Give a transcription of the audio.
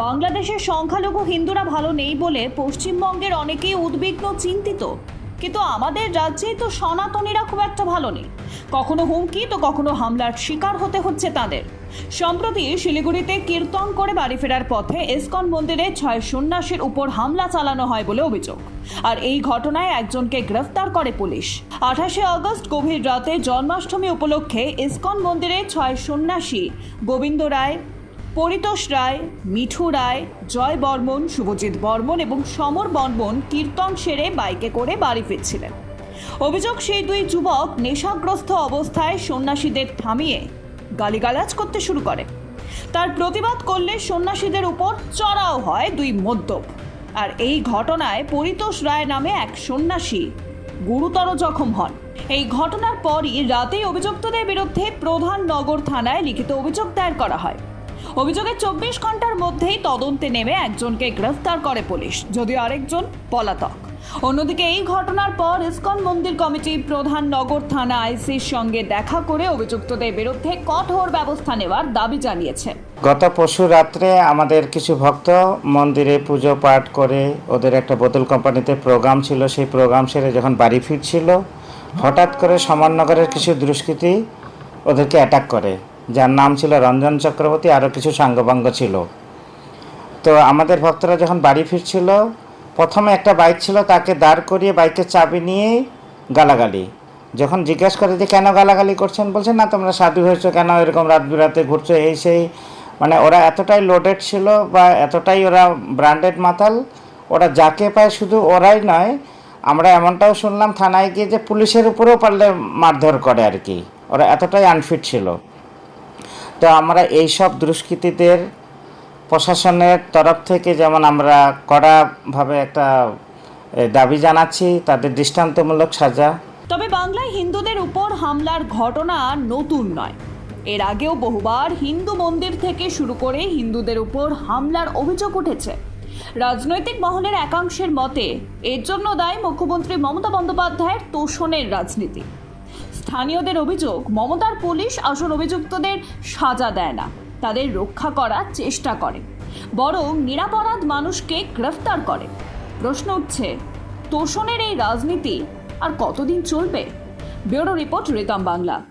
বাংলাদেশের সংখ্যালঘু হিন্দুরা ভালো নেই বলে পশ্চিমবঙ্গের অনেকেই উদ্বিগ্ন, চিন্তিত। কিন্তু আমাদের রাজ্যেই তো সনাতনীরা খুব একটা ভালো নেই। কখনো হুমকি, তো কখনো হামলার শিকার হতে হচ্ছে তাদের। সম্প্রতি শিলিগুড়িতে কীর্তন করে বাড়ি ফেরার পথে ইসকন মন্দিরে ছয় সন্ন্যাসীর উপর হামলা চালানো হয় বলে অভিযোগ। আর এই ঘটনায় একজনকে গ্রেফতার করে পুলিশ। আঠাশে আগস্ট গভীর রাতে জন্মাষ্টমী উপলক্ষে ইসকন মন্দিরে ছয় সন্ন্যাসী গোবিন্দ রায় পরিতোষ রায়, মিঠু রায়, জয় বর্মন, শুভজিৎ বর্মন এবং সমর বর্মন কীর্তন সেরে বাইকে করে বাড়ি ফিরছিলেন। অভিযোগ, সেই দুই যুবক নেশাগ্রস্ত অবস্থায় সন্ন্যাসীদের থামিয়ে গালিগালাজ করতে শুরু করে। তার প্রতিবাদ করলে সন্ন্যাসীদের উপর চড়াও হয় দুই মদ্যপ। আর এই ঘটনায় পরিতোষ রায় নামে এক সন্ন্যাসী গুরুতর জখম হন। এই ঘটনার পরই রাতেই অভিযুক্তদের বিরুদ্ধে প্রধান নগর থানায় লিখিত অভিযোগ দায়ের করা হয়। অভিযোগের চব্বিশ ঘণ্টার মধ্যেই তদন্তে নেমে একজনকে গ্রেফতার করে পুলিশ, যদিও আরেকজন পলাতক। অন্যদিকে এই ঘটনার পর ইসকন মন্দির কমিটি প্রধান নগর থানা আইসির সঙ্গে দেখা করে অভিযুক্তদের বিরুদ্ধে কঠোর ব্যবস্থা নেওয়ার দাবি জানিয়েছে। গত পরশু রাত্রে আমাদের কিছু ভক্ত মন্দিরে পুজো পাঠ করে ওদের একটা বোতল কোম্পানিতে প্রোগ্রাম ছিল, সেই প্রোগ্রাম সেরে যখন বাড়ি ফিরছিল, হঠাৎ করে সমাননগরের কিছু দুষ্কৃতি ওদেরকে অ্যাটাক করে। যার নাম ছিল রঞ্জন চক্রবর্তী আরও কিছু সাঙ্গপাঙ্গ ছিল। তো আমাদের ভক্তরা যখন বাড়ি ফিরছিল, প্রথমে একটা বাইক ছিল, তাকে দাঁড় করিয়ে বাইকের চাবি নিয়ে গালাগালি। যখন জিজ্ঞেস করে যে, কেন গালাগালি করছেন? বলছেন না, তোমরা সাধু হয়েছো, কেন এরকম রাত বিরাতে ঘুরছো? এই সেই মানে ওরা এতটাই লোডেড ছিল বা এতটাই ওরা ব্র্যান্ডেড মাতাল, ওরা যাকে পায় শুধু ওরাই নয়, আমরা এমনটাও শুনলাম থানায় গিয়ে যে পুলিশের উপরেও পারলে মারধর করে আর কি। ওরা এতটাই আনফিট ছিল। তো আমরা এই সব দুষ্কৃতীদের প্রশাসনের তরফ থেকে যেমন আমরা কড়াভাবে একটা দাবি জানাচ্ছি, তাদের দৃষ্টান্তমূলক সাজা। তবে বাংলায় হিন্দুদের উপর হামলার ঘটনা নতুন নয়। এর আগেও বহুবার হিন্দু মন্দির থেকে শুরু করে হিন্দুদের উপর হামলার অভিযোগ উঠেছে। রাজনৈতিক মহলের একাংশের মতে, এর জন্য দায়ী মুখ্যমন্ত্রী মমতা বন্দ্যোপাধ্যায়ের তোষণের রাজনীতি। স্থানীয়দের অভিযোগ, মমতার পুলিশ আসল অভিযুক্তদের সাজা দেয় না। তাদের রক্ষা করার চেষ্টা করে। বরং নিরাপরাধ মানুষকে গ্রেফতার করে। প্রশ্ন উঠছে, তোষণের এই রাজনীতি আর কতদিন চলবে? Bureau report Ritam Bangla.